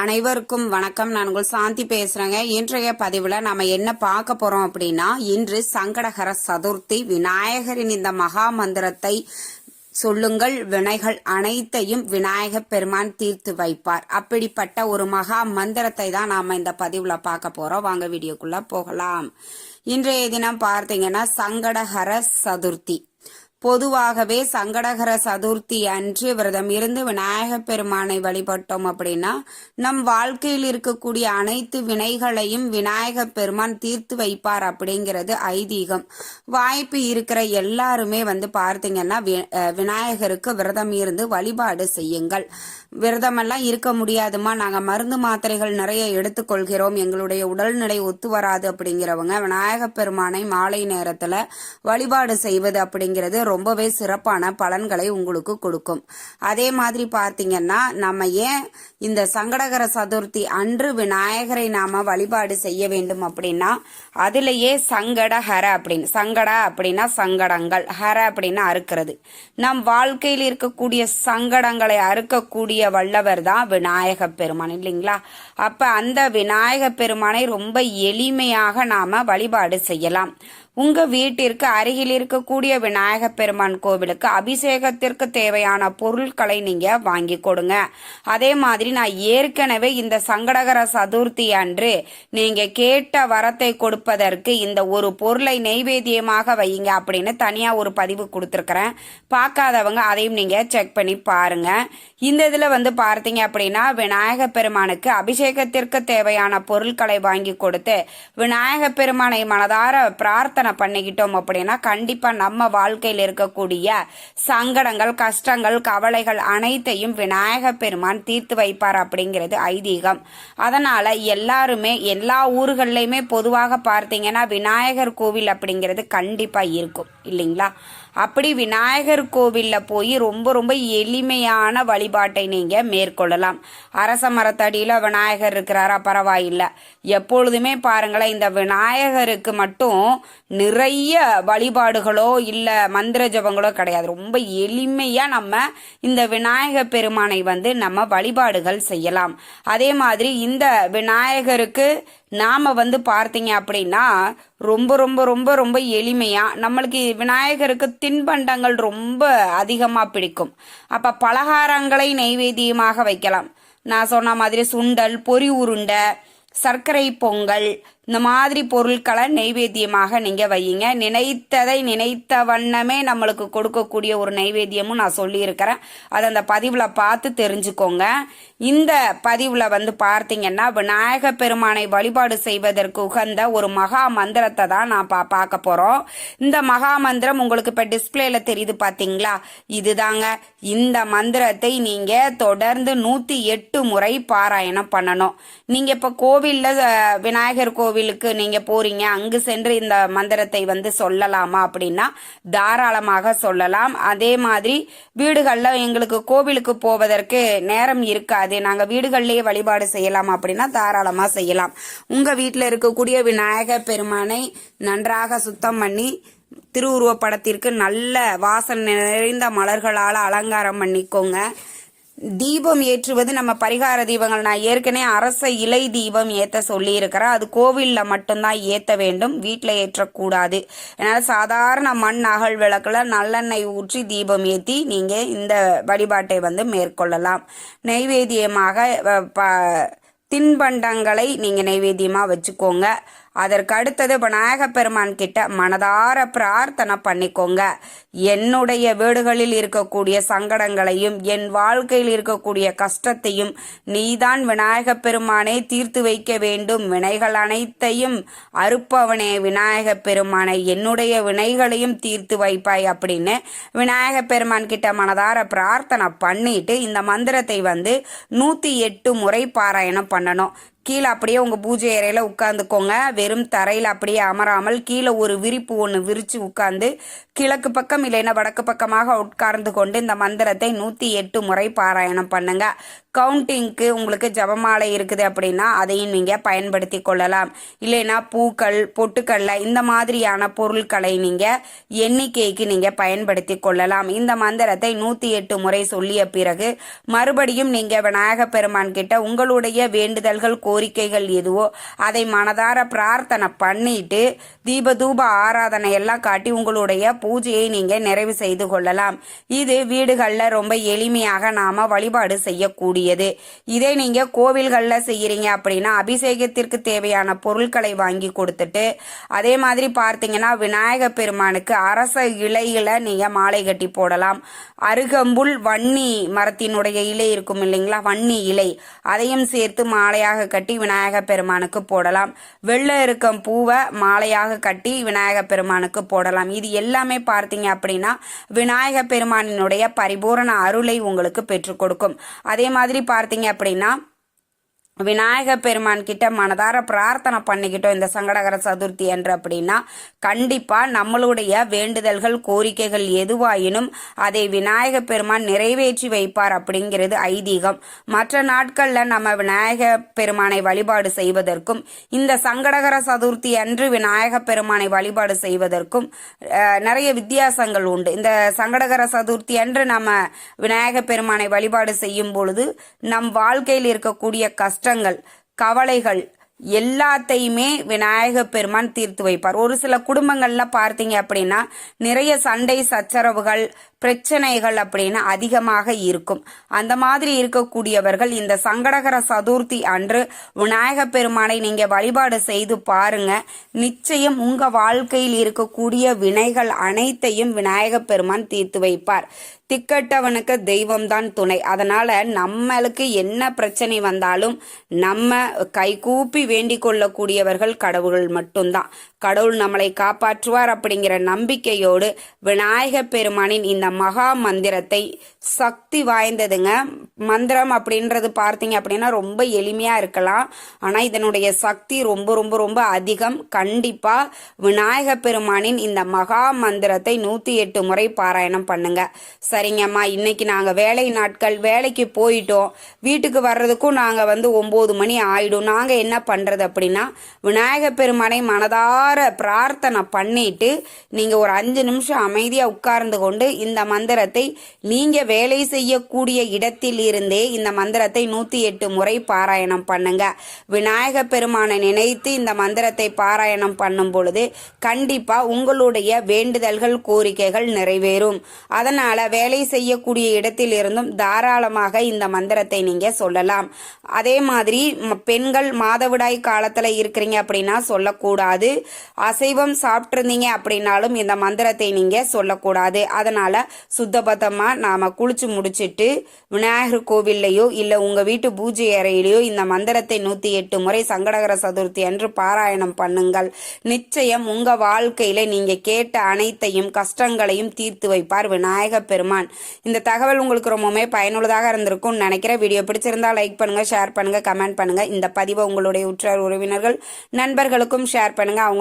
அனைவருக்கும் வணக்கம். நான் உங்கள் சாந்தி பேசுறேங்க. இன்றைய பதிவுல நம்ம என்ன பார்க்க போறோம் அப்படின்னா இன்று சங்கடகர சதுர்த்தி விநாயகரின் இந்த மகா மந்திரத்தை சொல்லுங்கள். வினைகள் அனைத்தையும் விநாயக பெருமான் தீர்த்து வைப்பார். அப்படிப்பட்ட ஒரு மகா மந்திரத்தை தான் நாம இந்த பதிவுல பார்க்க போறோம். வாங்க வீடியோக்குள்ள போகலாம். இன்றைய தினம் பார்த்தீங்கன்னா சங்கடஹர சதுர்த்தி. பொதுவாகவே சங்கடகர சதுர்த்தி அன்று விரதம் இருந்து விநாயக பெருமானை வழிபட்டோம் அப்படின்னா நம் வாழ்க்கையில் இருக்கக்கூடிய அனைத்து வினைகளையும் விநாயக பெருமான் தீர்த்து வைப்பார் அப்படிங்கிறது ஐதீகம். வாய்ப்பு இருக்கிற எல்லாருமே வந்து பார்த்தீங்கன்னா வி- விநாயகருக்கு விரதம் இருந்து வழிபாடு செய்யுங்கள். விரதமெல்லாம் இருக்க முடியாதுமா நாங்கள் மருந்து மாத்திரைகள் நிறைய எடுத்துக்கொள்கிறோம். எங்களுடைய உடல்நிலை ஒத்து வராது அப்படிங்கிறவங்க விநாயக பெருமானை மாலை நேரத்தில் வழிபாடு செய்வது அப்படிங்கிறது ரொம்பவே சிறப்பான பலன்களை உங்களுக்கு கொடுக்கும். அதே மாதிரி பார்த்தீங்கன்னா நம்ம ஏன் இந்த சங்கடகர சதுர்த்தி அன்று விநாயகரை நாம வழிபாடு செய்ய வேண்டும் அப்படின்னா அதுலயே சங்கட ஹர அப்படின்னு சங்கட அப்படின்னா சங்கடங்கள் ஹர அப்படின்னா அறுக்கிறது. நம் வாழ்க்கையில் இருக்கக்கூடிய சங்கடங்களை அறுக்கக்கூடிய வல்லவர் தான் விநாயக பெருமான் இல்லைங்களா? அப்ப அந்த விநாயக பெருமானை ரொம்ப எளிமையாக நாம வழிபாடு செய்யலாம். உங்க வீட்டிற்கு அருகில் இருக்கக்கூடிய விநாயக பெருமான் கோவிலுக்கு அபிஷேகத்திற்கு தேவையான பொருட்களை நீங்க வாங்கி கொடுங்க. அதே மாதிரி நான் ஏற்கனவே இந்த சங்கடகர சதுர்த்தி அன்று நீங்க கேட்ட வரத்தை கொடுப்பதற்கு இந்த ஒரு பொருளை நெய்வேத்தியமாக வையுங்க அப்படின்னு தனியா ஒரு பதிவு கொடுத்துருக்கிறேன். பார்க்காதவங்க அதையும் நீங்க செக் பண்ணி பாருங்க. இந்த இதுல வந்து பார்த்தீங்க அப்படின்னா விநாயக பெருமானுக்கு அபிஷேகத்திற்கு தேவையான பொருட்களை வாங்கி கொடுத்து விநாயக பெருமானை மனதார பிரார்த்தனை பண்ணிக்கிட்டோம் அப்படின்னா கண்டிப்பா நம்ம வாழ்க்கையில் இருக்கக்கூடிய சங்கடங்கள் கஷ்டங்கள் கவலைகள் அனைத்தையும் விநாயக பெருமான் தீர்த்து வைப்பார் அப்படிங்கிறது ஐதீகம். அதனால எல்லாருமே எல்லா ஊர்கள்லையுமே பொதுவாக பார்த்தீங்கன்னா விநாயகர் கோவில் அப்படிங்கிறது கண்டிப்பா இருக்கும். இல்லைங்களா? அப்படி விநாயகர் கோவில்ல போய் ரொம்ப ரொம்ப எளிமையான வழிபாட்டை நீங்கள் மேற்கொள்ளலாம். அரச மரத்தடியில் விநாயகர் இருக்கிறாரா பரவாயில்லை. எப்பொழுதுமே பாருங்களேன் இந்த விநாயகருக்கு மட்டும் நிறைய வழிபாடுகளோ இல்லை மந்திர ஜபங்களோ கிடையாது. ரொம்ப எளிமையாக நம்ம இந்த விநாயக பெருமானை வந்து நம்ம வழிபாடுகள் செய்யலாம். அதே மாதிரி இந்த விநாயகருக்கு நாம வந்து பார்த்தீங்க அப்படின்னா ரொம்ப ரொம்ப ரொம்ப ரொம்ப எளிமையா நம்மளுக்கு விநாயகருக்கு தின்பண்டங்கள் ரொம்ப அதிகமா பிடிக்கும். அப்ப பலகாரங்களை நைவேத்தியமாக வைக்கலாம். நான் சொன்ன மாதிரி சுண்டல் பொரி உருண்டை சர்க்கரை பொங்கல் இந்த மாதிரி பொருட்களை நைவேத்தியமாக நீங்க வையுங்க. நினைத்ததை நினைத்த வண்ணமே நம்மளுக்கு கொடுக்கக்கூடிய ஒரு நெய்வேத்தியமும் நான் சொல்லியிருக்கிறேன். அதை அந்த பதிவில் பார்த்து தெரிஞ்சுக்கோங்க. இந்த பதிவில் வந்து பார்த்தீங்கன்னா விநாயக பெருமானை வழிபாடு செய்வதற்கு உகந்த ஒரு மகா மந்திரத்தை தான் நான் பா பார்க்க போகிறோம் இந்த மகா மந்திரம் உங்களுக்கு இப்போ டிஸ்பிளேல தெரியுது பார்த்தீங்களா இதுதாங்க. இந்த மந்திரத்தை நீங்கள் தொடர்ந்து நூற்றி எட்டு முறை பாராயணம் பண்ணணும். நீங்கள் இப்போ கோவிலில் விநாயகர் கோவிலுக்கு நீங்கள் போறீங்க அங்கு சென்று இந்த மந்திரத்தை வந்து சொல்லலாமா அப்படின்னா தாராளமாக சொல்லலாம். அதே மாதிரி வீடுகளில் எங்களுக்கு கோவிலுக்கு போவதற்கு நேரம் இருக்காது. நாங்கள் வீடுகள்லேயே வழிபாடு செய்யலாம் அப்படின்னா தாராளமாக செய்யலாம். உங்கள் வீட்டில் இருக்கக்கூடிய விநாயகர் பெருமானை நன்றாக சுத்தம் பண்ணி திருவுருவப்படத்திற்கு நல்ல வாசனை நிறைந்த மலர்களால் அலங்காரம் பண்ணிக்கோங்க. தீபம் ஏற்றுவது நம்ம பரிகார தீபங்கள். நான் ஏற்கனவே அரச இலை தீபம் ஏற்ற சொல்லியிருக்கிறேன். அது கோவிலில் மட்டும்தான் ஏற்ற வேண்டும். வீட்டில் ஏற்றக்கூடாது. அதனால் சாதாரண மண் அகல் விளக்கில் நல்லெண்ணெய் ஊற்றி தீபம் ஏற்றி நீங்கள் இந்த வழிபாட்டை வந்து மேற்கொள்ளலாம். நெய்வேத்தியமாக ப- தின்பண்டங்களை நீங்கள் நைவேத்தியமாக வச்சுக்கோங்க. அதற்கு அடுத்தது பெருமான் கிட்ட மனதார பிரார்த்தனை பண்ணிக்கோங்க. என்னுடைய வீடுகளில் இருக்கக்கூடிய சங்கடங்களையும் என் வாழ்க்கையில் இருக்கக்கூடிய கஷ்டத்தையும் நீதான் விநாயக பெருமானே தீர்த்து வைக்க வேண்டும். வினைகள் அனைத்தையும் அறுப்பவனே விநாயகப் பெருமானை என்னுடைய வினைகளையும் தீர்த்து வைப்பாய் அப்படின்னு விநாயக பெருமான் கிட்ட மனதார பிரார்த்தனை பண்ணிட்டு இந்த மந்திரத்தை வந்து நூத்தி எட்டு முறை பாராயணம் பண்ணணும். கீழே அப்படியே உங்கள் பூஜை அறையில் உட்காந்துக்கோங்க வெறும் தரையில் அப்படியே அமராமல் கீழே ஒரு விரிப்பு ஒன்று விரித்து உட்காந்து கிழக்கு பக்கம் இல்லைன்னா வடக்கு பக்கமாக உட்கார்ந்து கொண்டு இந்த மந்திரத்தை நூற்றி எட்டு முறை பாராயணம் பண்ணுங்க. கவுண்டிங்க்கு உங்களுக்கு ஜபமாலை இருக்குது அப்படின்னா அதையும் நீங்கள் பயன்படுத்தி கொள்ளலாம். இல்லைன்னா பூக்கள் பொட்டுக்கல்ல இந்த மாதிரியான பொருட்களை நீங்கள் எண்ணிக்கைக்கு நீங்கள் பயன்படுத்தி கொள்ளலாம். இந்த மந்திரத்தை நூற்றி எட்டு முறை சொல்லிய பிறகு மறுபடியும் நீங்கள் விநாயக பெருமான் கிட்ட உங்களுடைய வேண்டுதல்கள் கோரிக்கைகள் எதுவோ அதை மனதார பிரார்த்தனை பண்ணிட்டு தீப தூப ஆராதனை எல்லாம் காட்டி உங்களுடைய பூஜையை நீங்கள் நிறைவு செய்து கொள்ளலாம். இது வீடுகளில் ரொம்ப எளிமையாக நாம வழிபாடு செய்யக்கூடியது. இதே நீங்க கோவில்களில் செய்யறீங்க அப்படின்னா அபிஷேகத்திற்கு தேவையான பொருட்களை வாங்கி கொடுத்துட்டு அதே மாதிரி பார்த்தீங்கன்னா விநாயக பெருமானுக்கு அரச இலைகளை நீங்க மாலை கட்டி போடலாம். அருகம்புல் வன்னி மரத்தினுடைய இலை இருக்கும் இல்லைங்களா? வன்னி இலை. அதையும் சேர்த்து மாலையாக கட்டி கட்டி விநாயக பெருமானுக்கு போடலாம். வெள்ளை இருக்கும் பூவை மாலையாக கட்டி விநாயக பெருமானுக்கு போடலாம். இது எல்லாமே பார்த்தீங்க அப்படின்னா விநாயக பெருமானினுடைய பரிபூரண அருளை உங்களுக்கு பெற்றுக் கொடுக்கும். அதே மாதிரி பார்த்தீங்க அப்படின்னா விநாயக பெருமான் கிட்ட மனதார பிரார்த்தனை பண்ணிக்கிட்டோம் இந்த சங்கடகர சதுர்த்தி என்று அப்படின்னா கண்டிப்பா நம்மளுடைய வேண்டுதல்கள் கோரிக்கைகள் எதுவாயினும் அதை விநாயக பெருமான் நிறைவேற்றி வைப்பார் அப்படிங்கிறது ஐதீகம். மற்ற நாட்களில் நம்ம விநாயக பெருமானை வழிபாடு செய்வதற்கும் இந்த சங்கடகர சதுர்த்தி அன்று விநாயக பெருமானை வழிபாடு செய்வதற்கும் நிறைய வித்தியாசங்கள் உண்டு. இந்த சங்கடகர சதுர்த்தி அன்று நம்ம விநாயக பெருமானை வழிபாடு செய்யும் பொழுது நம் வாழ்க்கையில் இருக்கக்கூடிய கஷ்ட கஷ்டங்கள் கவலைகள் எல்லாத்தையுமே விநாயக பெருமான் தீர்த்து வைப்பார். ஒரு சில குடும்பங்கள்ல பார்த்தீங்க அப்படின்னா நிறைய சண்டை சச்சரவுகள் பிரச்சனைகள் அப்படின்னு அதிகமாக இருக்கும். அந்த மாதிரி இருக்கக்கூடியவர்கள் இந்த சங்கடகர சதுர்த்தி அன்று விநாயக பெருமானை நீங்க வழிபாடு செய்து பாருங்க. நிச்சயம் உங்க வாழ்க்கையில் இருக்கக்கூடிய வினைகள் அனைத்தையும் விநாயக பெருமான் தீர்த்து வைப்பார். திக்கட்டவனுக்கு தெய்வம்தான் துணை. அதனால நம்மளுக்கு என்ன பிரச்சனை வந்தாலும் நம்ம கைகூப்பி வேண்டிக் கொள்ளக்கூடியவர்கள் கடவுள் மட்டும்தான். கடவுள் நம்மளை காப்பாற்றுவார் அப்படிங்கிற நம்பிக்கையோடு விநாயக பெருமானின் இந்த மகா மந்திரத்தை சக்தி வாய்ந்ததுங்க. மந்திரம் அப்படின்றது பார்த்தீங்க அப்படின்னா ரொம்ப எளிமையா இருக்கலாம். ஆனா இதனுடைய சக்தி ரொம்ப ரொம்ப ரொம்ப அதிகம். கண்டிப்பா விநாயக பெருமானின் இந்த மகா மந்திரத்தை நூத்தி எட்டு முறை பாராயணம் பண்ணுங்க. சரிங்கம்மா இன்னைக்கு நாங்கள் வேலை நாட்கள் வேலைக்கு போயிட்டோம். வீட்டுக்கு வர்றதுக்கும் நாங்கள் வந்து ஒம்பது மணி ஆயிடும். நாங்கள் என்ன பண்ணுறது அப்படின்னா விநாயக பெருமானை மனதார பிரார்த்தனை பண்ணிட்டு நீங்கள் ஒரு அஞ்சு நிமிஷம் அமைதியாக உட்கார்ந்து கொண்டு இந்த மந்திரத்தை நீங்கள் வேலை செய்யக்கூடிய இடத்தில் இருந்தே இந்த மந்திரத்தை நூற்றி எட்டு முறை பாராயணம் பண்ணுங்க. விநாயகர் பெருமானை நினைத்து இந்த மந்திரத்தை பாராயணம் பண்ணும் பொழுது கண்டிப்பாக உங்களுடைய வேண்டுதல்கள் கோரிக்கைகள் நிறைவேறும். அதனால் வேலை செய்யக்கூடிய இடத்தில் இருந்தும் தாராளமாக இந்த மந்திரத்தை நீங்க சொல்லலாம். அதே மாதிரி பெண்கள் மாதவிடாய் காலத்துல இருக்கிறீங்க அப்படின்னா சொல்லக்கூடாது. அசைவம் சாப்பிட்டிருந்தீங்க அப்படின்னாலும் இந்த மந்திரத்தை நீங்க சொல்லக்கூடாது. அதனால சுத்தபத்தமா நாம குளிச்சு முடிச்சிட்டு விநாயகர் கோவில்லையோ இல்ல உங்க வீட்டு பூஜை அறையிலையோ இந்த மந்திரத்தை நூத்தி எட்டு முறை சங்கடகர சதுர்த்தி அன்று பாராயணம் பண்ணுங்கள். நிச்சயம் உங்க வாழ்க்கையில நீங்க கேட்ட அனைத்தையும் கஷ்டங்களையும் தீர்த்து வைப்பார் விநாயக பெருமான். இந்த தகவல் உங்களுக்கு ரொம்பவுமே பயனுள்ளதாக இருந்திருக்கும் நினைக்கிற வீடியோ பிடிச்சிருந்தா லைக் பண்ணுங்க ஷேர் பண்ணுங்க கமெண்ட் பண்ணுங்க. இந்த பதிவை உங்களுடைய உற்றார் உறவினர்கள் நண்பர்களுக்கும் ஷேர் பண்ணுங்க. அவங்க